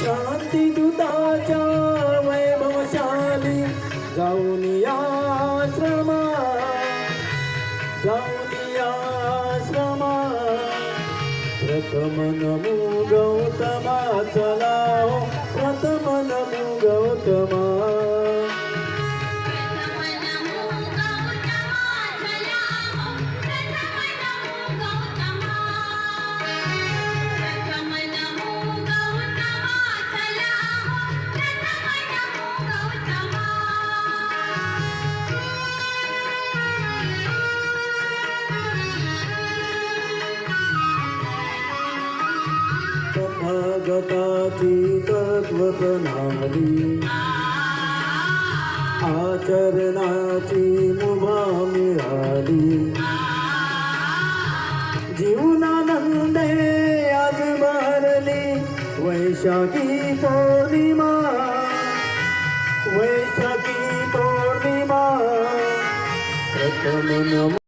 शांती दूताच्या वैभवशाली जाऊन या श्रमा जाऊन या श्रमा प्रथम नमो गौतमा चला प्रथम नमो गौतमा तथागताची तत्वप्रणाली. आचरणाची मुभा मिळाली. जीवनानंदे आज भरली. वैशाखी पौर्णिमा. वैशाखी पौर्णिमा. प्रथम नम